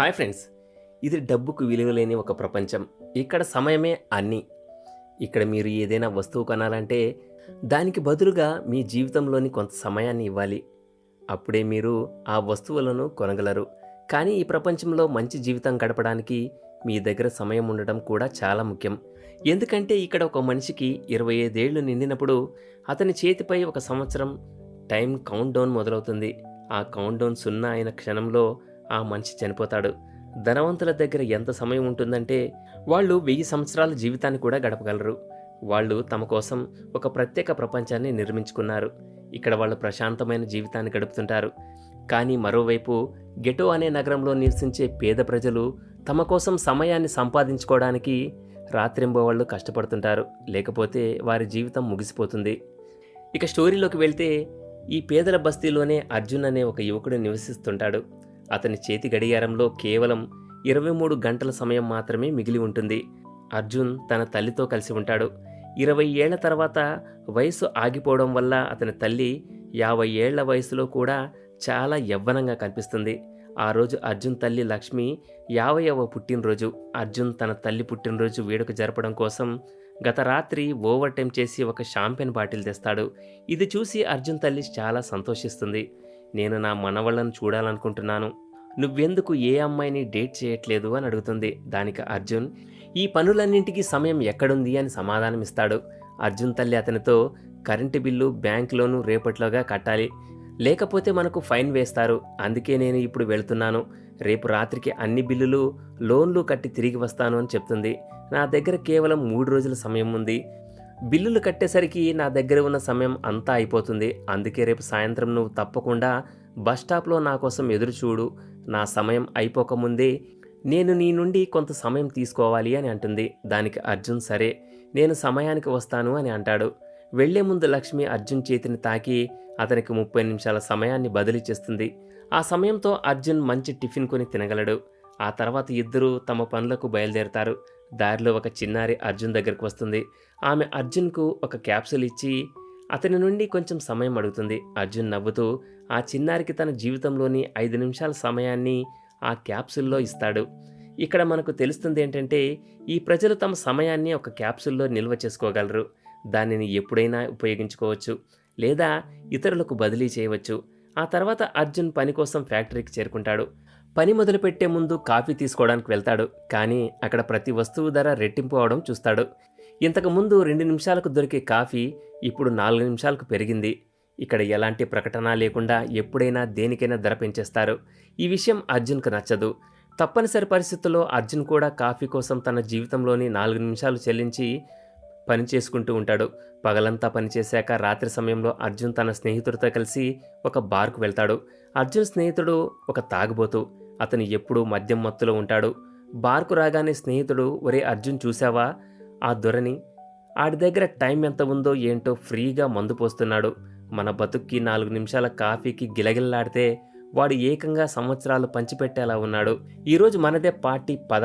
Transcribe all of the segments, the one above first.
Hi friends ఇది డబ్బుకు విలువ లేని ఒక ప్రపంచం. ఇక్కడ సమయమే అన్నీ. ఇక్కడ మీరు ఏదైనా వస్తువు కొనాలంటే దానికి బదులుగా మీ జీవితంలోని కొంత సమయాన్ని ఇవ్వాలి. అప్పుడే మీరు ఆ వస్తువులను కొనగలరు. కానీ ఈ ప్రపంచంలో మంచి జీవితం గడపడానికి మీ దగ్గర సమయం ఉండడం కూడా చాలా ముఖ్యం. ఎందుకంటే ఇక్కడ ఒక మనిషికి ఇరవై ఐదేళ్ళు నిండినప్పుడు అతని చేతిపై ఒక సంవత్సరం టైం కౌంట్ డౌన్ మొదలవుతుంది. ఆ కౌంట్ డౌన్ సున్నా అయిన క్షణంలో ఆ మనిషి చనిపోతాడు. ధనవంతుల దగ్గర ఎంత సమయం ఉంటుందంటే వాళ్ళు వెయ్యి సంవత్సరాల జీవితాన్ని కూడా గడపగలరు. వాళ్ళు తమ కోసం ఒక ప్రత్యేక ప్రపంచాన్ని నిర్మించుకున్నారు. ఇక్కడ వాళ్ళు ప్రశాంతమైన జీవితాన్ని గడుపుతుంటారు. కానీ మరోవైపు గెటో అనే నగరంలో నివసించే పేద ప్రజలు తమ కోసం సమయాన్ని సంపాదించుకోవడానికి రాత్రింబవళ్ళు కష్టపడుతుంటారు. లేకపోతే వారి జీవితం ముగిసిపోతుంది. ఇక స్టోరీలోకి వెళ్తే ఈ పేదల బస్తీలోనే అర్జున్ అనే ఒక యువకుడు నివసిస్తుంటాడు. అతని చేతి గడియారంలో కేవలం ఇరవై మూడు గంటల సమయం మాత్రమే మిగిలి ఉంటుంది. అర్జున్ తన తల్లితో కలిసి ఉంటాడు. ఇరవై ఏళ్ళ తర్వాత వయసు ఆగిపోవడం వల్ల అతని తల్లి యాభై ఏళ్ళ వయసులో కూడా చాలా యవ్వనంగా కనిపిస్తుంది. ఆ రోజు అర్జున్ తల్లి లక్ష్మి యాభైవ పుట్టినరోజు. అర్జున్ తన తల్లి పుట్టినరోజు వేడుక జరపడం కోసం గత రాత్రి ఓవర్ టైం చేసి ఒక షాంపెన్ బాటిల్ తెస్తాడు. ఇది చూసి అర్జున్ తల్లి చాలా సంతోషిస్తుంది. నేను నా మనవళ్ళను చూడాలనుకుంటున్నాను. నువ్వెందుకు ఏ అమ్మాయిని డేట్ చేయట్లేదు అని అడుగుతుంది. దానికి అర్జున్ ఈ పనులన్నింటికి సమయం ఎక్కడుంది అని సమాధానం ఇస్తాడు అర్జున్ తల్లి అతనితో కరెంటు బిల్లు బ్యాంక్ లోను రేపట్లోగా కట్టాలి. లేకపోతే మనకు ఫైన్ వేస్తారు. అందుకే నేను ఇప్పుడు వెళ్తున్నాను. రేపు రాత్రికి అన్ని బిల్లులు లోన్లు కట్టి తిరిగి వస్తాను అని చెప్తుంది. నా దగ్గర కేవలం మూడు రోజుల సమయం ఉంది. బిల్లులు కట్టేసరికి నా దగ్గర ఉన్న సమయం అంతా అయిపోతుంది. అందుకే రేపు సాయంత్రం నువ్వు తప్పకుండా బస్ స్టాప్లో నా కోసం ఎదురు చూడు నా సమయం అయిపోకముందే నేను నీ నుండి కొంత సమయం తీసుకోవాలి అని అంటుంది. దానికి అర్జున్ సరే నేను సమయానికి వస్తాను అని అంటాడు. వెళ్ళే ముందు లక్ష్మి అర్జున్ చేతిని తాకి అతనికి ముప్పై నిమిషాల సమయాన్ని బదిలీ చేస్తుంది. ఆ సమయంతో అర్జున్ మంచి టిఫిన్ కొని తినగలడు. ఆ తర్వాత ఇద్దరూ తమ పనులకు బయలుదేరతారు. దారిలో ఒక చిన్నారి అర్జున్ దగ్గరకు వస్తుంది. ఆమె అర్జున్కు ఒక క్యాప్సూల్ ఇచ్చి అతని నుండి కొంచెం సమయం అడుగుతుంది. అర్జున్ నవ్వుతూ ఆ చిన్నారికి తన జీవితంలోని ఐదు నిమిషాల సమయాన్ని ఆ క్యాప్సూల్లో ఇస్తాడు. ఇక్కడ మనకు తెలుస్తుంది ఏంటంటే ఈ ప్రజలు తమ సమయాన్ని ఒక క్యాప్సూల్లో నిల్వ చేసుకోగలరు. దానిని ఎప్పుడైనా ఉపయోగించుకోవచ్చు. లేదా ఇతరులకు బదిలీ చేయవచ్చు. ఆ తర్వాత అర్జున్ పని కోసం ఫ్యాక్టరీకి చేరుకుంటాడు. పని మొదలుపెట్టే ముందు కాఫీ తీసుకోవడానికి వెళ్తాడు. కానీ అక్కడ ప్రతి వస్తువు ధర రెట్టింపు అవడం చూస్తాడు. ఇంతకు ముందు రెండు నిమిషాలకు దొరికే కాఫీ ఇప్పుడు నాలుగు నిమిషాలకు పెరిగింది. ఇక్కడ ఎలాంటి ప్రకటన లేకుండా ఎప్పుడైనా దేనికైనా ధర పెంచేస్తారు. ఈ విషయం అర్జున్కు నచ్చదు. తప్పనిసరి పరిస్థితుల్లో అర్జున్ కూడా కాఫీ కోసం తన జీవితంలోని నాలుగు నిమిషాలు చెల్లించి పని చేసుకుంటూ ఉంటాడు. పగలంతా పనిచేశాక రాత్రి సమయంలో అర్జున్ తన స్నేహితుడితో కలిసి ఒక బార్కు వెళ్తాడు. అర్జున్ స్నేహితుడు ఒక తాగుబోతు. అతను ఎప్పుడూ మద్యం మత్తులో ఉంటాడు. బార్కు రాగానే స్నేహితుడు ఒరే అర్జున్ చూసావా ఆ దొరని ఆడి దగ్గర టైం ఎంత ఉందో ఏంటో ఫ్రీగా మందు పోస్తున్నాడు. మన బతుక్కి నాలుగు నిమిషాల కాఫీకి గిలగిల్లాడితే వాడు ఏకంగా సంవత్సరాలు పంచిపెట్టేలా ఉన్నాడు. ఈరోజు మనదే పార్టీ పద.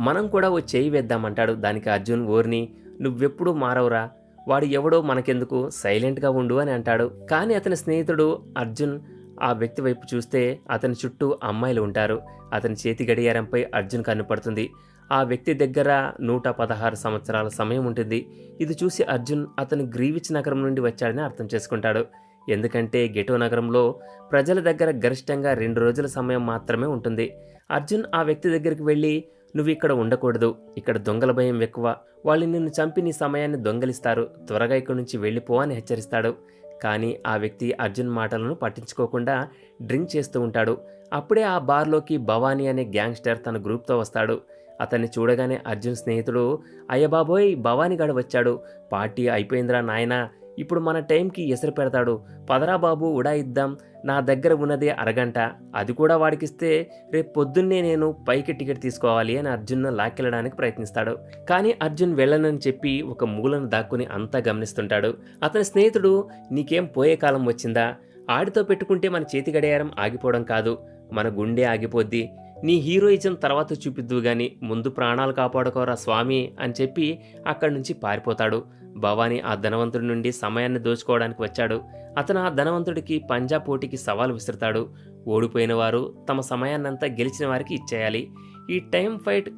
మనం కూడా ఓ చేయి వేద్దామంటాడు దానికి అర్జున్ ఓర్ని. నువ్వెప్పుడూ మారవురా? వాడు ఎవడో మనకెందుకు సైలెంట్గా ఉండు అని అంటాడు. కానీ అతని స్నేహితుడు అర్జున్ ఆ వ్యక్తి వైపు చూస్తే అతని చుట్టూ అమ్మాయిలు ఉంటారు. అతని చేతి గడియారంపై అర్జున్ కన్నుపడుతుంది ఆ వ్యక్తి దగ్గర నూట పదహారు సంవత్సరాల సమయం ఉంటుంది. ఇది చూసి అర్జున్ అతను గ్రీవిచ్ నగరం నుండి వచ్చాడని అర్థం చేసుకుంటాడు. ఎందుకంటే గెటో నగరంలో ప్రజల దగ్గర గరిష్టంగా రెండు రోజుల సమయం మాత్రమే ఉంటుంది. అర్జున్ ఆ వ్యక్తి దగ్గరికి వెళ్ళి నువ్వు ఇక్కడ ఉండకూడదు. ఇక్కడ దొంగల భయం ఎక్కువ. వాళ్ళు నిన్ను చంపి నీ సమయాన్ని దొంగలిస్తారు. త్వరగా ఇక్కడి నుంచి వెళ్ళిపో అని హెచ్చరిస్తాడు. కానీ ఆ వ్యక్తి అర్జున్ మాటలను పట్టించుకోకుండా డ్రింక్ చేస్తూ ఉంటాడు. అప్పుడే ఆ బార్లోకి భవానీ అనే గ్యాంగ్స్టర్ తన గ్రూప్తో వస్తాడు. అతన్ని చూడగానే అర్జున్ స్నేహితుడు అయ్యబాబోయ్ భవానీగాడు వచ్చాడు. పార్టీ అయిపోయిందిరా నాయనా. ఇప్పుడు మన టైంకి ఎసరు పెడతాడు. పదరా బాబు ఉడాయిద్దాం నా దగ్గర ఉన్నదే అరగంట. అది కూడా వాడికిస్తే రేపు పొద్దున్నే నేను పైకి టికెట్ తీసుకోవాలి అని అర్జున్ను లాక్కెళ్ళడానికి ప్రయత్నిస్తాడు. కానీ అర్జున్ వెళ్ళనని చెప్పి ఒక మూలను దాక్కుని అంతా గమనిస్తుంటాడు. అతని స్నేహితుడు నీకేం పోయే కాలం వచ్చిందా? ఆడితో పెట్టుకుంటే మన చేతి గడియారం ఆగిపోవడం కాదు. మన గుండె ఆగిపోద్ది. నీ హీరోయిజం తర్వాత చూపిద్దువు గాని ముందు ప్రాణాలు కాపాడుకోరా స్వామి అని చెప్పి అక్కడి నుంచి పారిపోతాడు. భవానీ ఆ ధనవంతుడి నుండి సమయాన్ని దోచుకోవడానికి వచ్చాడు. అతను ఆ ధనవంతుడికి పంజా పోటీకి సవాల్ విసురుతాడు. ఓడిపోయిన వారు తమ సమయాన్నంతా గెలిచిన వారికి ఇచ్చేయాలి. ఈ టైం ఫైట్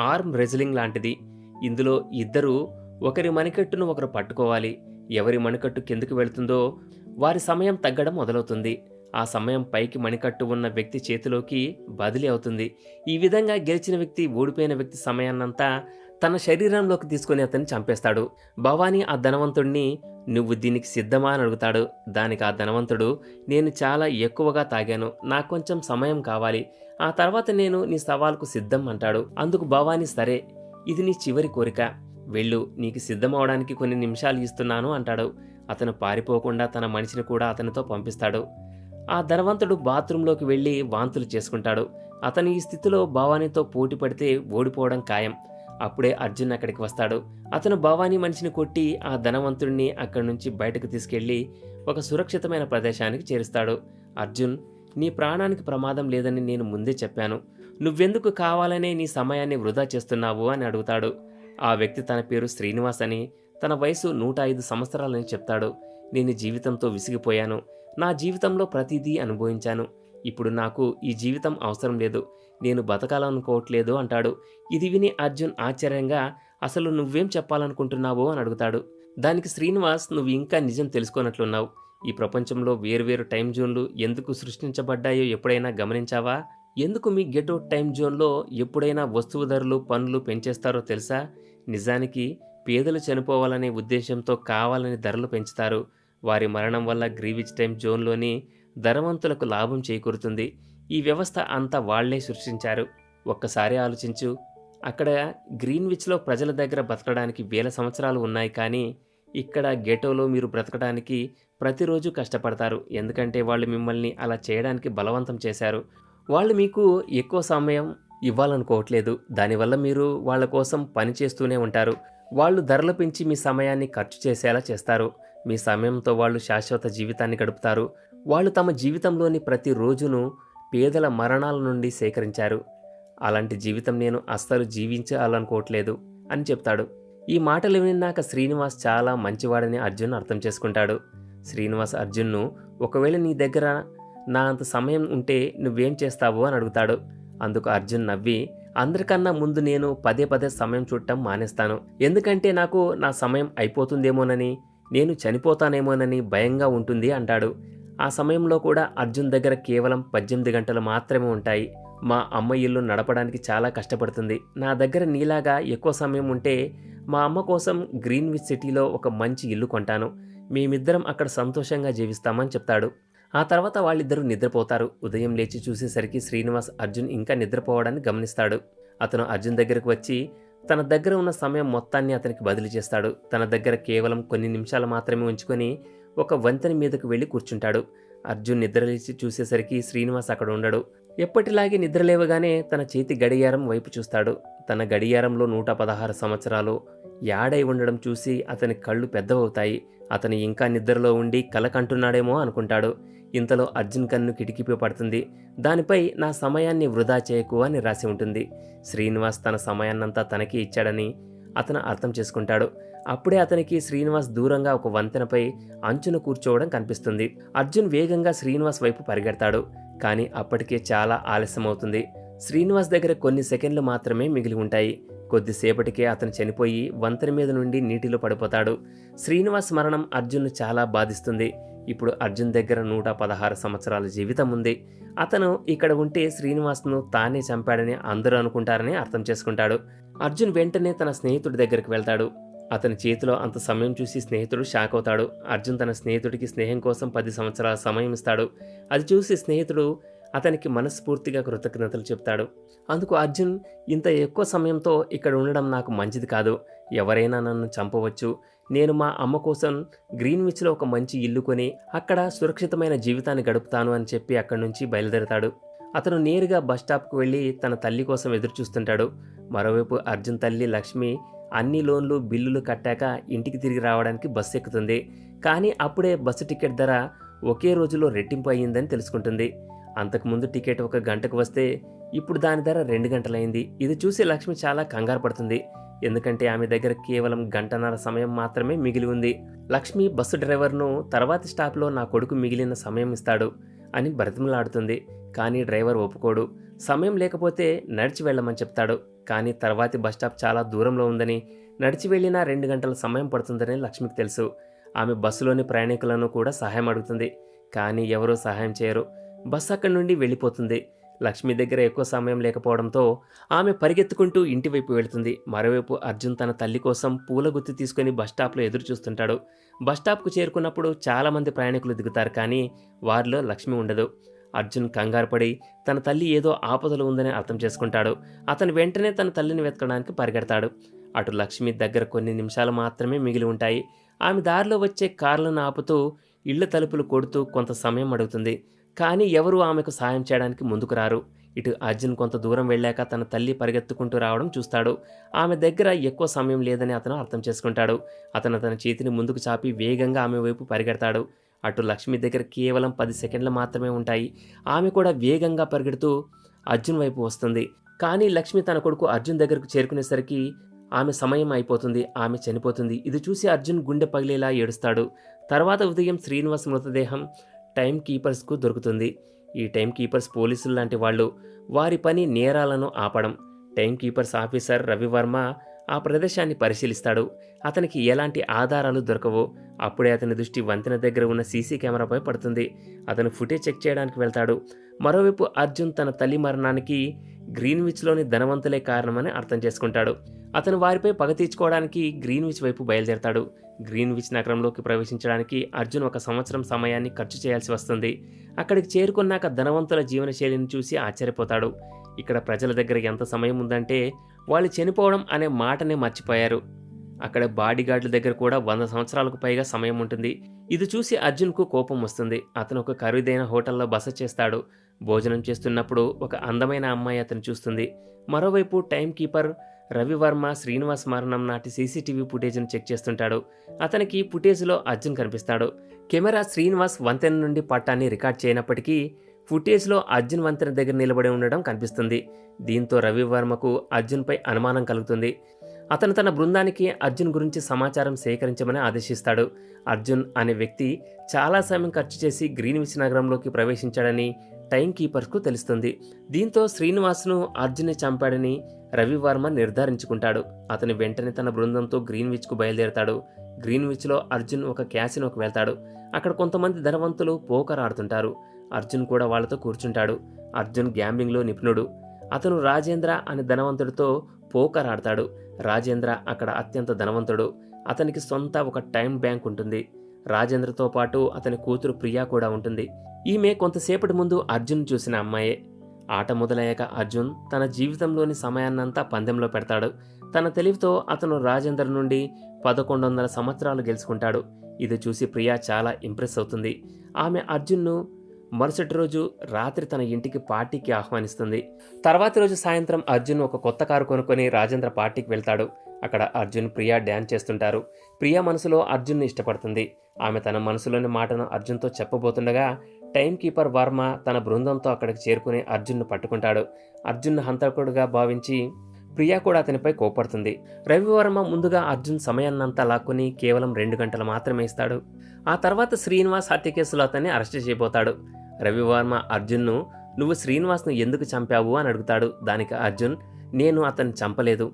ఆర్మ్ రెజ్లింగ్ లాంటిది. ఇందులో ఇద్దరు ఒకరి మణికట్టును ఒకరు పట్టుకోవాలి. ఎవరి మణికట్టు కిందకు వెళుతుందో వారి సమయం తగ్గడం మొదలవుతుంది. ఆ సమయం పైకి మణికట్టు ఉన్న వ్యక్తి చేతిలోకి బదిలీ అవుతుంది. ఈ విధంగా గెలిచిన వ్యక్తి ఓడిపోయిన వ్యక్తి సమయాన్నంతా తన శరీరంలోకి తీసుకొని అతన్ని చంపేస్తాడు. భవానీ ఆ ధనవంతుడిని నువ్వు దీనికి సిద్ధమా? అని అడుగుతాడు. దానికి ఆ ధనవంతుడు నేను చాలా ఎక్కువగా తాగాను. నాకు కొంచెం సమయం కావాలి. ఆ తర్వాత నేను నీ సవాల్కు సిద్ధం అంటాడు. అందుకు భవానీ సరే ఇది నీ చివరి కోరిక. వెళ్ళు నీకు సిద్ధమవడానికి కొన్ని నిమిషాలు ఇస్తున్నాను అంటాడు. అతను పారిపోకుండా తన మనిషిని కూడా అతనితో పంపిస్తాడు. ఆ ధనవంతుడు బాత్రూంలోకి వెళ్ళి వాంతులు చేసుకుంటాడు. అతను ఈ స్థితిలో భవానీతో పోటీ పడితే ఓడిపోవడం ఖాయం. అప్పుడే అర్జున్ అక్కడికి వస్తాడు. అతను భవానీ మనిషిని కొట్టి ఆ ధనవంతుడిని అక్కడి నుంచి బయటకు తీసుకెళ్ళి ఒక సురక్షితమైన ప్రదేశానికి చేరుస్తాడు. అర్జున్ నీ ప్రాణానికి ప్రమాదం లేదని నేను ముందే చెప్పాను. నువ్వెందుకు కావాలనే నీ సమయాన్ని వృధా చేస్తున్నావు? అని అడుగుతాడు. ఆ వ్యక్తి తన పేరు శ్రీనివాస్ అని తన వయసు నూట ఐదు సంవత్సరాలని చెప్తాడు. నేను జీవితంతో విసిగిపోయాను. నా జీవితంలో ప్రతిదీ అనుభవించాను. ఇప్పుడు నాకు ఈ జీవితం అవసరం లేదు. నేను బతకాలనుకోవట్లేదు అంటాడు. ఇది విని అర్జున్ ఆశ్చర్యంగా అసలు నువ్వేం చెప్పాలనుకుంటున్నావో? అని అడుగుతాడు. దానికి శ్రీనివాస్ నువ్వు ఇంకా నిజం తెలుసుకున్నట్లున్నావు ఈ ప్రపంచంలో వేరువేరు టైం జోన్లు ఎందుకు సృష్టించబడ్డాయో ఎప్పుడైనా గమనించావా? ఎందుకు మీ గెట్ అవుట్ టైం జోన్లో ఎప్పుడైనా వస్తువు ధరలు పనులు పెంచేస్తారో తెలుసా? నిజానికి పేదలు చనిపోవాలనే ఉద్దేశంతో కావాలని ధరలు పెంచుతారు. వారి మరణం వల్ల గ్రీవిచ్ టైం జోన్లోని ధనవంతులకు లాభం చేకూరుతుంది. ఈ వ్యవస్థ అంతా వాళ్ళే సృష్టించారు. ఒక్కసారి ఆలోచించు అక్కడ గ్రీన్విచ్లో ప్రజల దగ్గర బ్రతకడానికి వేల సంవత్సరాలు ఉన్నాయి కానీ ఇక్కడ గెటోలో మీరు బ్రతకడానికి ప్రతిరోజు కష్టపడతారు. ఎందుకంటే వాళ్ళు మిమ్మల్ని అలా చేయడానికి బలవంతం చేశారు. వాళ్ళు మీకు ఎక్కువ సమయం ఇవ్వాలనుకోవట్లేదు. దానివల్ల మీరు వాళ్ళ కోసం పని చేస్తూనే ఉంటారు. వాళ్ళు ధరలు పెంచి మీ సమయాన్ని ఖర్చు చేసేలా చేస్తారు. మీ సమయంతో వాళ్ళు శాశ్వత జీవితాన్ని గడుపుతారు. వాళ్ళు తమ జీవితంలోని ప్రతి రోజును పేదల మరణాల నుండి సేకరించారు. అలాంటి జీవితం నేను అస్సలు జీవించాలనుకోవట్లేదు అని చెప్తాడు. ఈ మాటలు విన్నాక శ్రీనివాస్ చాలా మంచివాడని అర్జున్ అర్థం చేసుకుంటాడు. శ్రీనివాస్ అర్జున్ను ఒకవేళ నీ దగ్గర నా అంత సమయం ఉంటే నువ్వేం చేస్తావు? అని అడుగుతాడు. అందుకు అర్జున్ నవ్వి అందరికన్నా ముందు నేను పదే పదే సమయం చూడటం మానేస్తాను. ఎందుకంటే నాకు నా సమయం అయిపోతుందేమోనని నేను చనిపోతానేమోనని భయంగా ఉంటుంది అంటాడు. ఆ సమయంలో కూడా అర్జున్ దగ్గర కేవలం పద్దెనిమిది గంటలు మాత్రమే ఉంటాయి. మా అమ్మ ఇల్లు నడపడానికి చాలా కష్టపడుతుంది. నా దగ్గర నీలాగా ఎక్కువ సమయం ఉంటే మా అమ్మ కోసం గ్రీన్విచ్ సిటీలో ఒక మంచి ఇల్లు కొంటాను. మేమిద్దరం అక్కడ సంతోషంగా జీవిస్తామని చెప్తాడు. ఆ తర్వాత వాళ్ళిద్దరూ నిద్రపోతారు. ఉదయం లేచి చూసేసరికి శ్రీనివాస్ అర్జున్ ఇంకా నిద్రపోవడాన్ని గమనిస్తాడు. అతను అర్జున్ దగ్గరకు వచ్చి తన దగ్గర ఉన్న సమయం మొత్తాన్ని అతనికి బదిలీ చేస్తాడు. తన దగ్గర కేవలం కొన్ని నిమిషాలు మాత్రమే ఉంచుకొని ఒక వంతెన మీదకు వెళ్ళి కూర్చుంటాడు. అర్జున్ నిద్రలేచి చూసేసరికి శ్రీనివాస్ అక్కడ ఉండడు. ఎప్పటిలాగే నిద్రలేవగానే తన చేతి గడియారం వైపు చూస్తాడు. తన గడియారంలో నూట పదహారు సంవత్సరాలు యాడై ఉండడం చూసి అతని కళ్ళు పెద్దవవుతాయి. అతను ఇంకా నిద్రలో ఉండి కలకంటున్నాడేమో అనుకుంటాడు. ఇంతలో అర్జున్ కన్ను కిటికీపై పడుతుంది. దానిపై నా సమయాన్ని వృధా చేయకు అని రాసి ఉంటుంది. శ్రీనివాస్ తన సమయాన్నంతా తనకి ఇచ్చాడని అతను అర్థం చేసుకుంటాడు. అప్పుడే అతనికి శ్రీనివాస్ దూరంగా ఒక వంతెనపై అంచున కూర్చోవడం కనిపిస్తుంది. అర్జున్ వేగంగా శ్రీనివాస్ వైపు పరిగెడతాడు. కానీ అప్పటికే చాలా ఆలస్యమవుతుంది. శ్రీనివాస్ దగ్గర కొన్ని సెకండ్లు మాత్రమే మిగిలి ఉంటాయి. కొద్దిసేపటికే అతను చనిపోయి వంతెన మీద నుండి నీటిలో పడిపోతాడు. శ్రీనివాస్ మరణం అర్జున్ను చాలా బాధిస్తుంది. ఇప్పుడు అర్జున్ దగ్గర నూట పదహారు సంవత్సరాల జీవితం ఉంది. అతను ఇక్కడ ఉంటే శ్రీనివాస్ను తానే చంపాడని అందరూ అనుకుంటారని అర్థం చేసుకుంటాడు. అర్జున్ వెంటనే తన స్నేహితుడి దగ్గరికి వెళ్తాడు. అతని చేతిలో అంత సమయం చూసి స్నేహితుడు షాక్ అవుతాడు. అర్జున్ తన స్నేహితుడికి స్నేహం కోసం పది సంవత్సరాల సమయం ఇస్తాడు. అది చూసి స్నేహితుడు అతనికి మనస్ఫూర్తిగా కృతజ్ఞతలు చెప్తాడు. అందుకు అర్జున్ ఇంత ఎక్కువ సమయంతో ఇక్కడ ఉండడం నాకు మంచిది కాదు. ఎవరైనా నన్ను చంపవచ్చు. నేను మా అమ్మ కోసం గ్రీన్విచ్లో ఒక మంచి ఇల్లు కొని అక్కడ సురక్షితమైన జీవితాన్ని గడుపుతాను అని చెప్పి అక్కడి నుంచి బయలుదేరతాడు. అతను నేరుగా బస్ స్టాప్కు వెళ్ళి తన తల్లి కోసం ఎదురు చూస్తుంటాడు మరోవైపు అర్జున్ తల్లి లక్ష్మి అన్ని లోన్లు బిల్లులు కట్టాక ఇంటికి తిరిగి రావడానికి బస్సు ఎక్కుతుంది. కానీ అప్పుడే బస్సు టికెట్ ధర ఒకే రోజులో రెట్టింపు అయ్యిందని తెలుసుకుంటుంది. అంతకుముందు టికెట్ ఒక గంటకు వస్తే ఇప్పుడు దాని ధర రెండు గంటలైంది. ఇది చూసి లక్ష్మి చాలా కంగారు పడుతుంది. ఎందుకంటే ఆమె దగ్గర కేవలం గంటన్నర సమయం మాత్రమే మిగిలి ఉంది. లక్ష్మి బస్సు డ్రైవర్ను తర్వాతి స్టాప్లో నా కొడుకు మిగిలిన సమయం ఇస్తాడు అని బ్రతిమలాడుతుంది. కానీ డ్రైవర్ ఒప్పుకోడు. సమయం లేకపోతే నడిచి వెళ్ళమని చెప్తాడు. కానీ తర్వాతి బస్ స్టాప్ చాలా దూరంలో ఉందని నడిచి వెళ్ళినా రెండు గంటల సమయం పడుతుందని లక్ష్మికి తెలుసు. ఆమె బస్సులోని ప్రయాణికులను కూడా సహాయం అడుగుతుంది. కానీ ఎవరూ సహాయం చేయరు. బస్సు అక్కడి నుండి వెళ్ళిపోతుంది. లక్ష్మి దగ్గర ఎక్కువ సమయం లేకపోవడంతో ఆమె పరిగెత్తుకుంటూ ఇంటివైపు వెళుతుంది. మరోవైపు అర్జున్ తన తల్లి కోసం పూల గుత్తి తీసుకుని బస్ స్టాప్లో ఎదురు చూస్తుంటాడు. బస్ స్టాప్కు చేరుకున్నప్పుడు చాలామంది ప్రయాణికులు దిగుతారు కానీ వారిలో లక్ష్మి ఉండదు. అర్జున్ కంగారుపడి తన తల్లి ఏదో ఆపదలో ఉందని అర్థం చేసుకుంటాడు. అతను వెంటనే తన తల్లిని వెతకడానికి పరిగెడతాడు. అటు లక్ష్మి దగ్గర కొన్ని నిమిషాలు మాత్రమే మిగిలి ఉంటాయి. ఆమె దారిలో వచ్చే కార్లను ఆపుతూ ఇళ్ళ తలుపులు కొడుతూ కొంత సమయం అడుగుతుంది కానీ ఎవరూ ఆమెకు సాయం చేయడానికి ముందుకు రారు. ఇటు అర్జున్ కొంత దూరం వెళ్ళాక తన తల్లి పరిగెత్తుకుంటూ రావడం చూస్తాడు. ఆమె దగ్గర ఎక్కువ సమయం లేదని అతను అర్థం చేసుకుంటాడు. అతను తన చేతిని ముందుకు చాపి వేగంగా ఆమె వైపు పరిగెడతాడు. అటు లక్ష్మి దగ్గర కేవలం పది సెకండ్లు మాత్రమే ఉంటాయి. ఆమె కూడా వేగంగా పరిగెడుతూ అర్జున్ వైపు వస్తుంది. కానీ లక్ష్మి తన కొడుకు అర్జున్ దగ్గరకు చేరుకునేసరికి ఆమె సమయం అయిపోతుంది. ఆమె చనిపోతుంది. ఇది చూసి అర్జున్ గుండె పగిలేలా ఏడుస్తాడు. తర్వాత ఉదయం శ్రీనివాస్ మృతదేహం టైం కీపర్స్కు దొరుకుతుంది. ఈ టైం కీపర్స్ పోలీసులు లాంటి వాళ్ళు వారి పని నేరాలను ఆపడం. టైం కీపర్స్ ఆఫీసర్ రవివర్మ ఆ ప్రదేశాన్ని పరిశీలిస్తాడు. అతనికి ఎలాంటి ఆధారాలు దొరకవు అప్పుడే అతని దృష్టి వంతెన దగ్గర ఉన్న సీసీ కెమెరాపై పడుతుంది. అతను ఫుటేజ్ చెక్ చేయడానికి వెళ్తాడు. మరోవైపు అర్జున్ తన తల్లి మరణానికి గ్రీన్విచ్లోని ధనవంతులే కారణమని అర్థం చేసుకుంటాడు. అతను వారిపై పగ తీర్చుకోవడానికి గ్రీన్విచ్ వైపు బయలుదేరతాడు. గ్రీన్విచ్ నగరంలోకి ప్రవేశించడానికి అర్జున్ ఒక సంవత్సరం సమయాన్ని ఖర్చు చేయాల్సి వస్తుంది. అక్కడికి చేరుకున్నాక ధనవంతుల జీవనశైలిని చూసి ఆశ్చర్యపోతాడు. ఇక్కడ ప్రజల దగ్గర ఎంత సమయం ఉందంటే వాళ్ళు చనిపోవడం అనే మాటనే మర్చిపోయారు. అక్కడ బాడీగార్డుల దగ్గర కూడా వంద సంవత్సరాలకు పైగా సమయం ఉంటుంది. ఇది చూసి అర్జున్కు కోపం వస్తుంది. అతను ఒక ఖరీదైన హోటల్లో బస చేస్తాడు. భోజనం చేస్తున్నప్పుడు ఒక అందమైన అమ్మాయి అతను చూస్తుంది. మరోవైపు టైం కీపర్ రవివర్మ శ్రీనివాస్ మరణం నాటి సీసీటీవీ ఫుటేజ్ను చెక్ చేస్తుంటాడు. అతనికి ఫుటేజ్లో అర్జున్ కనిపిస్తాడు. కెమెరా శ్రీనివాస్ వంతెన నుండి పట్టాన్ని రికార్డ్ చేయనప్పటికీ ఫుటేజ్లో అర్జున్ వంతెన దగ్గర నిలబడి ఉండడం కనిపిస్తుంది. దీంతో రవివర్మకు అర్జున్పై అనుమానం కలుగుతుంది. అతను తన బృందానికి అర్జున్ గురించి సమాచారం సేకరించమని ఆదేశిస్తాడు. అర్జున్ అనే వ్యక్తి చాలా సమయం ఖర్చు చేసి గ్రీన్విచ్ నగరంలోకి ప్రవేశించాడని టైం కీపర్స్కు తెలుస్తుంది. దీంతో శ్రీనివాస్ను అర్జున్ చంపాడని రవివర్మ నిర్ధారించుకుంటాడు. అతను వెంటనే తన బృందంతో గ్రీన్విచ్కు బయలుదేరతాడు. గ్రీన్విచ్లో అర్జున్ ఒక క్యాసినోకి వెళ్తాడు. అక్కడ కొంతమంది ధనవంతులు పోకర్ ఆడుతుంటారు. అర్జున్ కూడా వాళ్ళతో కూర్చుంటాడు. అర్జున్ గ్యాంబ్లింగ్లో నిపుణుడు. అతను రాజేంద్ర అనే ధనవంతుడితో పోకర్ ఆడతాడు. రాజేంద్ర అక్కడ అత్యంత ధనవంతుడు. అతనికి సొంత ఒక టైం బ్యాంక్ ఉంటుంది. రాజేంద్రతో పాటు అతని కూతురు ప్రియా కూడా ఉంటుంది. ఈమె కొంతసేపటి ముందు అర్జున్ చూసిన అమ్మాయే. ఆట మొదలయ్యాక అర్జున్ తన జీవితంలోని సమయాన్నంతా పందెంలో పెడతాడు. తన తెలివితో అతను రాజేందర్ నుండి పదకొండు వందల సంవత్సరాలు గెలుచుకుంటాడు. ఇది చూసి ప్రియా చాలా ఇంప్రెస్ అవుతుంది. ఆమె అర్జున్ను మరుసటి రోజు రాత్రి తన ఇంటికి పార్టీకి ఆహ్వానిస్తుంది. తర్వాతి రోజు సాయంత్రం అర్జున్ ఒక కొత్త కారు కొనుక్కొని రాజేంద్ర పార్టీకి వెళ్తాడు. అక్కడ అర్జున్ ప్రియా డ్యాన్స్ చేస్తుంటారు. ప్రియా మనసులో అర్జున్ను ఇష్టపడుతుంది. ఆమె తన మనసులోని మాటను అర్జున్తో చెప్పబోతుండగా టైం కీపర్ వర్మ తన బృందంతో అక్కడికి చేరుకుని అర్జున్ను పట్టుకుంటాడు. అర్జున్ను హంతకుడుగా భావించి ప్రియా కూడా అతనిపై కోపడుతుంది. రవివర్మ ముందుగా అర్జున్ సమయాన్నంతా లాక్కుని కేవలం రెండు గంటలు మాత్రమే ఇస్తాడు. ఆ తర్వాత శ్రీనివాస్ హత్య కేసులో అతన్ని అరెస్ట్ చేయబోతాడు. రవివర్మ అర్జున్ను నువ్వు శ్రీనివాస్ను ఎందుకు చంపావు? అని అడుగుతాడు. దానికి అర్జున్ నేను అతన్ని చంపలేదు.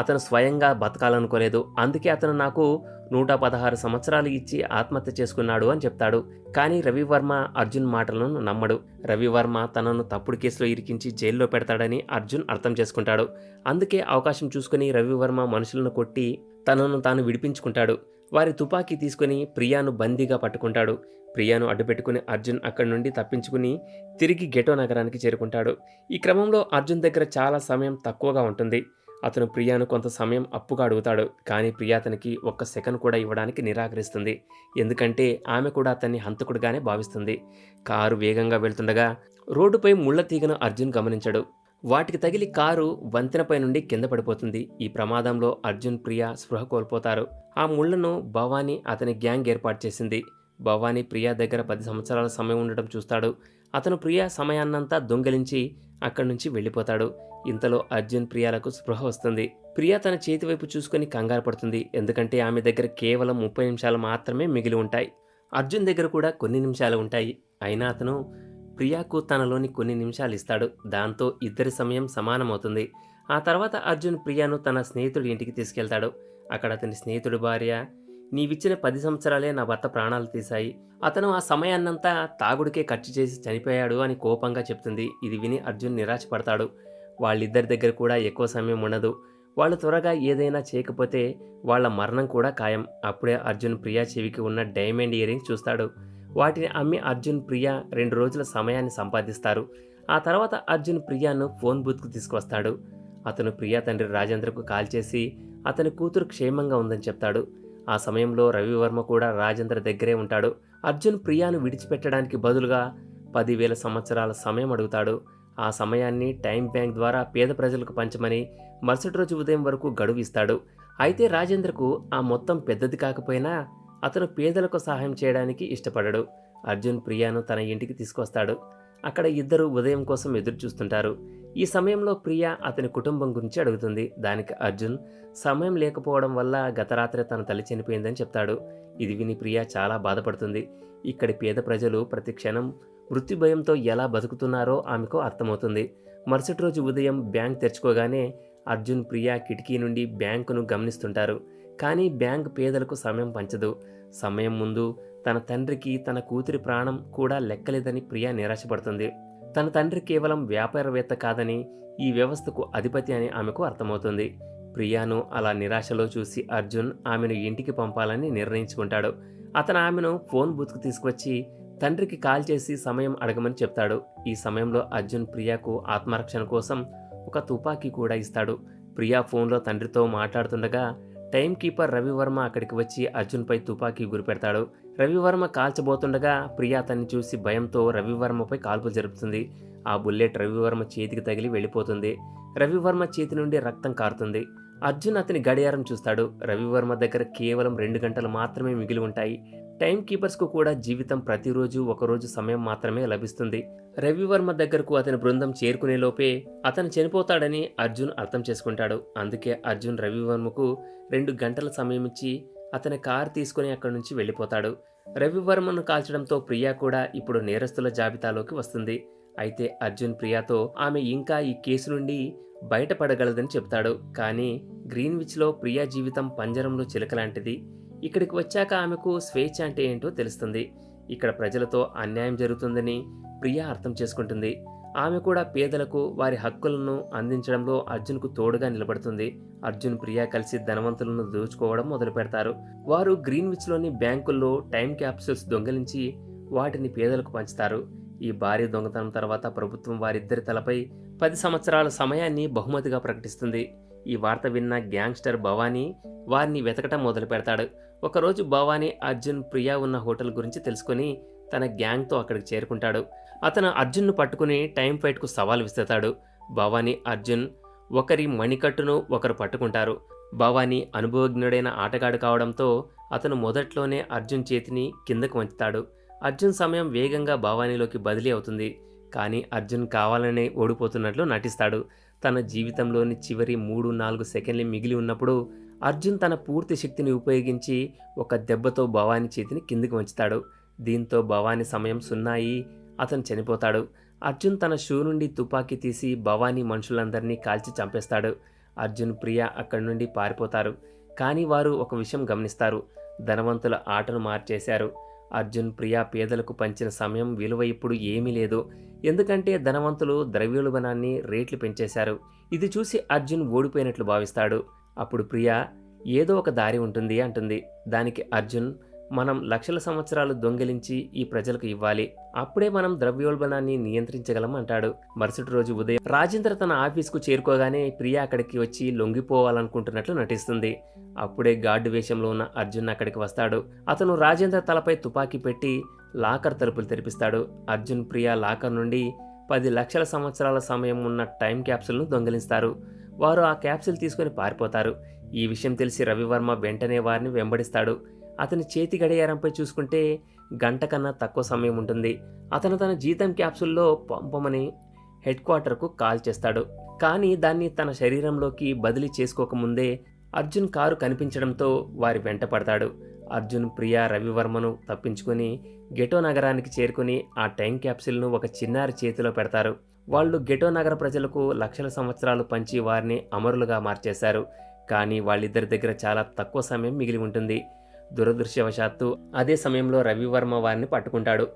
అతను స్వయంగా బతకాలనుకోలేదు. అందుకే అతను నాకు నూట పదహారు సంవత్సరాలు ఇచ్చి ఆత్మహత్య చేసుకున్నాడు అని చెప్తాడు. కానీ రవివర్మ అర్జున్ మాటలను నమ్మడు. రవివర్మ తనను తప్పుడు కేసులో ఇరికించి జైల్లో పెడతాడని అర్జున్ అర్థం చేసుకుంటాడు. అందుకే అవకాశం చూసుకుని రవివర్మ మనుషులను కొట్టి తనను తాను విడిపించుకుంటాడు. వారి తుపాకీ తీసుకుని ప్రియాను బందీగా పట్టుకుంటాడు. ప్రియాను అడ్డుపెట్టుకుని అర్జున్ అక్కడి నుండి తప్పించుకుని తిరిగి గెటో నగరానికి చేరుకుంటాడు. ఈ క్రమంలో అర్జున్ దగ్గర చాలా సమయం తక్కువగా ఉంటుంది. అతను ప్రియాను కొంత సమయం అప్పుగా అడుగుతాడు కానీ ప్రియా అతనికి ఒక్క సెకండ్ కూడా ఇవ్వడానికి నిరాకరిస్తుంది. ఎందుకంటే ఆమె కూడా అతన్ని హంతకుడిగానే భావిస్తుంది. కారు వేగంగా వెళ్తుండగా రోడ్డుపై ముళ్ళ తీగను అర్జున్ గమనించాడు. వాటికి తగిలి కారు వంతెనపై నుండి కింద పడిపోతుంది. ఈ ప్రమాదంలో అర్జున్ ప్రియా స్పృహ కోల్పోతారు. ఆ ముళ్ళను భవానీ అతని గ్యాంగ్ ఏర్పాటు చేసింది. భవానీ ప్రియా దగ్గర పది సంవత్సరాల సమయం ఉండడం చూస్తాడు. అతను ప్రియా సమయాన్నంతా దొంగిలించి అక్కడి నుంచి వెళ్ళిపోతాడు. ఇంతలో అర్జున్ ప్రియాలకు స్పృహ వస్తుంది. ప్రియా తన చేతి వైపు చూసుకొని కంగారు పడుతుంది. ఎందుకంటే ఆమె దగ్గర కేవలం ముప్పై నిమిషాలు మాత్రమే మిగిలి ఉంటాయి. అర్జున్ దగ్గర కూడా కొన్ని నిమిషాలు ఉంటాయి. అయినా అతను ప్రియాకు తనలోని కొన్ని నిమిషాలు ఇస్తాడు. దాంతో ఇద్దరి సమయం సమానమవుతుంది. ఆ తర్వాత అర్జున్ ప్రియాను తన స్నేహితుడి ఇంటికి తీసుకెళ్తాడు. అక్కడ అతని స్నేహితుడి భార్య నీవిచ్చిన పది సంవత్సరాలే నా భర్త ప్రాణాలు తీశాయి. అతను ఆ సమయాన్నంతా తాగుడికే ఖర్చు చేసి చనిపోయాడు అని కోపంగా చెప్తుంది. ఇది విని అర్జున్ నిరాశపడతాడు. వాళ్ళిద్దరి దగ్గర కూడా ఎక్కువ సమయం ఉండదు. వాళ్ళు త్వరగా ఏదైనా చేయకపోతే వాళ్ళ మరణం కూడా ఖాయం. అప్పుడే అర్జున్ ప్రియా చెవికి ఉన్న డైమండ్ ఇయర్ చూస్తాడు. వాటిని అమ్మి అర్జున్ ప్రియా రెండు రోజుల సమయాన్ని సంపాదిస్తారు. ఆ తర్వాత అర్జున్ ప్రియాను ఫోన్ బూత్కు తీసుకువస్తాడు. అతను ప్రియా తండ్రి రాజేంద్రకు కాల్ చేసి అతని కూతురు క్షేమంగా ఉందని చెప్తాడు. ఆ సమయంలో రవివర్మ కూడా రాజేంద్ర దగ్గరే ఉంటాడు. అర్జున్ ప్రియాను విడిచిపెట్టడానికి బదులుగా పదివేల సంవత్సరాల సమయం అడుగుతాడు. ఆ సమయాన్ని టైం బ్యాంక్ ద్వారా పేద ప్రజలకు పంచమని మరుసటి రోజు ఉదయం వరకు గడువు ఇస్తాడు. అయితే రాజేంద్రకు ఆ మొత్తం పెద్దది కాకపోయినా అతను పేదలకు సహాయం చేయడానికి ఇష్టపడడు. అర్జున్ ప్రియాను తన ఇంటికి తీసుకొస్తాడు. అక్కడ ఇద్దరు ఉదయం కోసం ఎదురు చూస్తుంటారు ఈ సమయంలో ప్రియా అతని కుటుంబం గురించి అడుగుతుంది. దానికి అర్జున్ సమయం లేకపోవడం వల్ల గత రాత్రి తన తల్లి చనిపోయిందని చెప్తాడు. ఇది విని ప్రియా చాలా బాధపడుతుంది. ఇక్కడి పేద ప్రజలు ప్రతి క్షణం మృత్యు భయంతో ఎలా బతుకుతున్నారో ఆమెకు అర్థమవుతుంది. మరుసటి రోజు ఉదయం బ్యాంక్ తెరుచుకోగానే అర్జున్ ప్రియా కిటికీ నుండి బ్యాంకును గమనిస్తుంటారు. కానీ బ్యాంక్ పేదలకు సమయం పంచదు. సమయం ముందు తన తండ్రికి తన కూతురి ప్రాణం కూడా లెక్కలేదని ప్రియా నిరాశపడుతుంది. తన తండ్రి కేవలం వ్యాపారవేత్త కాదని ఈ వ్యవస్థకు అధిపతి అని ఆమెకు అర్థమవుతుంది. ప్రియాను అలా నిరాశలో చూసి అర్జున్ ఆమెను ఇంటికి పంపాలని నిర్ణయించుకుంటాడు. అతను ఆమెను ఫోన్ బూత్కు తీసుకొచ్చి తండ్రికి కాల్ చేసి సమయం అడగమని చెప్తాడు. ఈ సమయంలో అర్జున్ ప్రియాకు ఆత్మరక్షణ కోసం ఒక తుపాకీ కూడా ఇస్తాడు. ప్రియా ఫోన్లో తండ్రితో మాట్లాడుతుండగా టైం కీపర్ రవివర్మ అక్కడికి వచ్చి అర్జున్పై తుపాకీ గురిపెడతాడు. రవివర్మ కాల్చబోతుండగా ప్రియా అతన్ని చూసి భయంతో రవివర్మపై కాల్పులు జరుపుతుంది. ఆ బుల్లెట్ రవివర్మ చేతికి తగిలి వెళ్ళిపోతుంది. రవివర్మ చేతి నుండి రక్తం కారుతుంది. అర్జున్ అతని గడియారం చూస్తాడు. రవివర్మ దగ్గర కేవలం రెండు గంటలు మాత్రమే మిగిలి ఉంటాయి. టైం కీపర్స్కు కూడా జీవితం ప్రతిరోజు ఒకరోజు సమయం మాత్రమే లభిస్తుంది. రవివర్మ దగ్గరకు అతని బృందం చేరుకునే లోపే అతను చనిపోతాడని అర్జున్ అర్థం చేసుకుంటాడు. అందుకే అర్జున్ రవివర్మకు రెండు గంటల సమయం ఇచ్చి అతని కారు తీసుకుని అక్కడి నుంచి వెళ్ళిపోతాడు. రవివర్మను కాల్చడంతో ప్రియా కూడా ఇప్పుడు నేరస్తుల జాబితాలోకి వస్తుంది. అయితే అర్జున్ ప్రియాతో ఆమె ఇంకా ఈ కేసు నుండి బయటపడగలదని చెప్తాడు కానీ గ్రీన్విచ్లో ప్రియా జీవితం పంజరంలో చిలకలాంటిది. ఇక్కడికి వచ్చాక ఆమెకు స్వేచ్ఛ అంటే ఏంటో తెలుస్తుంది. ఇక్కడ ప్రజలతో అన్యాయం జరుగుతుందని ప్రియా అర్థం చేసుకుంటుంది. ఆమె కూడా పేదలకు వారి హక్కులను అందించడంలో అర్జున్కు తోడుగా నిలబడుతుంది. అర్జున్ ప్రియా కలిసి ధనవంతులను దోచుకోవడం మొదలు పెడతారు. వారు గ్రీన్విచ్లోని బ్యాంకుల్లో టైం క్యాప్సూల్స్ దొంగిలించి వాటిని పేదలకు పంచుతారు. ఈ భారీ దొంగతనం తర్వాత ప్రభుత్వం వారిద్దరి తలపై పది సంవత్సరాల సమయాన్ని బహుమతిగా ప్రకటిస్తుంది. ఈ వార్త విన్న గ్యాంగ్స్టర్ భవానీ వారిని వెతకటం మొదలు పెడతాడు. ఒకరోజు భవానీ అర్జున్ ప్రియా ఉన్న హోటల్ గురించి తెలుసుకొని తన గ్యాంగ్తో అక్కడికి చేరుకుంటాడు. అతను అర్జున్ను పట్టుకుని టైం ఫైట్కు సవాల్ విసురుతాడు. భవానీ అర్జున్ ఒకరి మణికట్టును ఒకరు పట్టుకుంటారు. భవానీ అనుభవజ్ఞుడైన ఆటగాడు కావడంతో అతను మొదట్లోనే అర్జున్ చేతిని కిందకు వంచుతాడు. అర్జున్ సమయం వేగంగా భవానీలోకి బదిలీ అవుతుంది. కానీ అర్జున్ కావాలనే ఓడిపోతున్నట్లు నటిస్తాడు. తన జీవితంలోని చివరి మూడు నాలుగు సెకండ్లు మిగిలి ఉన్నప్పుడు అర్జున్ తన పూర్తి శక్తిని ఉపయోగించి ఒక దెబ్బతో భవానీ చేతిని కిందికి వంచుతాడు. దీంతో భవానీ సమయం సున్నాయి అతను చనిపోతాడు. అర్జున్ తన షూ నుండి తుపాకీ తీసి భవానీ మనుషులందరినీ కాల్చి చంపేస్తాడు. అర్జున్ ప్రియ అక్కడి నుండి పారిపోతారు. కానీ వారు ఒక విషయం గమనిస్తారు. ధనవంతుల ఆటను మార్చేశారు. అర్జున్ ప్రియా పేదలకు పంచిన సమయం విలువ ఇప్పుడు ఏమీ లేదు. ఎందుకంటే ధనవంతులు ద్రవ్యోల్బణాన్ని రేట్లు పెంచేశారు. ఇది చూసి అర్జున్ ఓడిపోయినట్లు భావిస్తాడు. అప్పుడు ప్రియా ఏదో ఒక దారి ఉంటుంది అంటుంది. దానికి అర్జున్ మనం లక్షల సంవత్సరాలు దొంగిలించి ఈ ప్రజలకు ఇవ్వాలి. అప్పుడే మనం ద్రవ్యోల్బణాన్ని నియంత్రించగలం అంటాడు. మరుసటి రోజు ఉదయం రాజేంద్ర తన ఆఫీస్కు చేరుకోగానే ప్రియా అక్కడికి వచ్చి లొంగిపోవాలనుకుంటున్నట్లు నటిస్తుంది. అప్పుడే గార్డు వేషంలో ఉన్న అర్జున్ అక్కడికి వస్తాడు. అతను రాజేంద్ర తలపై తుపాకీ పెట్టి లాకర్ తలుపులు తెరిపిస్తాడు. అర్జున్ ప్రియా లాకర్ నుండి పది లక్షల సంవత్సరాల సమయం ఉన్న టైం క్యాప్సుల్ను దొంగిలిస్తారు. వారు ఆ క్యాప్సుల్ తీసుకొని పారిపోతారు. ఈ విషయం తెలిసి రవివర్మ వెంటనే వారిని వెంబడిస్తాడు. అతని చేతి గడియారంపై చూసుకుంటే గంట కన్నా తక్కువ సమయం ఉంటుంది. అతను తన జీతం క్యాప్సుల్లో పంపమని హెడ్ క్వార్టర్కు కాల్ చేస్తాడు. కానీ దాన్ని తన శరీరంలోకి బదిలీ చేసుకోకముందే అర్జున్ కారు కనిపించడంతో వారి వెంట పడతాడు. అర్జున్ ప్రియా రవివర్మను తప్పించుకుని గెటో నగరానికి చేరుకుని ఆ టైం క్యాప్సిల్ను ఒక చిన్నారి చేతిలో పెడతారు. వాళ్ళు గెటో నగర ప్రజలకు లక్షల సంవత్సరాలు పంచి వారిని అమరులుగా మార్చేశారు. కానీ వాళ్ళిద్దరి దగ్గర చాలా తక్కువ సమయం మిగిలి ఉంటుంది. దురదృశ్యవశాత్తు అదే సమయంలో రవివర్మ వారిని పట్టుకుంటాడు.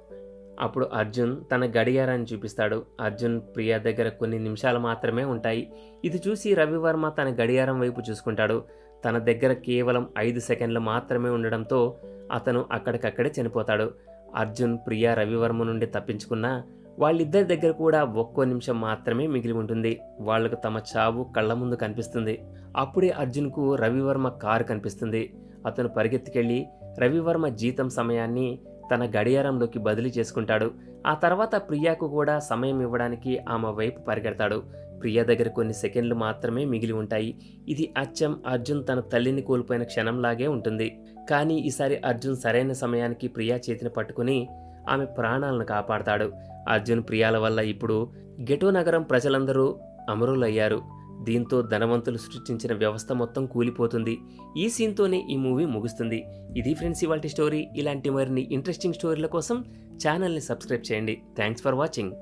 అప్పుడు అర్జున్ తన గడియారాన్ని చూపిస్తాడు. అర్జున్ ప్రియా దగ్గర కొన్ని నిమిషాలు మాత్రమే ఉంటాయి. ఇది చూసి రవివర్మ తన గడియారం వైపు చూసుకుంటాడు. తన దగ్గర కేవలం ఐదు సెకండ్లు మాత్రమే ఉండడంతో అతను అక్కడికక్కడే చనిపోతాడు. అర్జున్ ప్రియా రవివర్మ నుండి తప్పించుకున్నా వాళ్ళిద్దరి దగ్గర కూడా ఒక్కో నిమిషం మాత్రమే మిగిలి ఉంటుంది. వాళ్ళకు తమ చావు కళ్ళ ముందు కనిపిస్తుంది. అప్పుడే అర్జున్కు రవివర్మ కారు కనిపిస్తుంది. అతను పరిగెత్తుకెళ్ళి రవివర్మ జీతం సమయాన్ని తన గడియారంలోకి బదిలీ చేసుకుంటాడు. ఆ తర్వాత ప్రియాకు కూడా సమయం ఇవ్వడానికి ఆమె వైపు పరిగెడతాడు. ప్రియా దగ్గర కొన్ని సెకండ్లు మాత్రమే మిగిలి ఉంటాయి. ఇది అచ్చం అర్జున్ తన తల్లిని కోల్పోయిన క్షణంలాగే ఉంటుంది. కానీ ఈసారి అర్జున్ సరైన సమయానికి ప్రియా చేతిని పట్టుకుని ఆమె ప్రాణాలను కాపాడతాడు. అర్జున్ ప్రియాల వల్ల ఇప్పుడు గెటో నగరం ప్రజలందరూ అమరులయ్యారు. దీంతో ధనవంతులు సృష్టించిన వ్యవస్థ మొత్తం కూలిపోతుంది. ఈ సీన్తోనే ఈ మూవీ ముగుస్తుంది. ఇది ఫ్రెండ్స్ ఇవాల్టి స్టోరీ. ఇలాంటి మరిన్ని ఇంట్రెస్టింగ్ స్టోరీల కోసం ఛానల్ని సబ్స్క్రైబ్ చేయండి. Thanks for watching.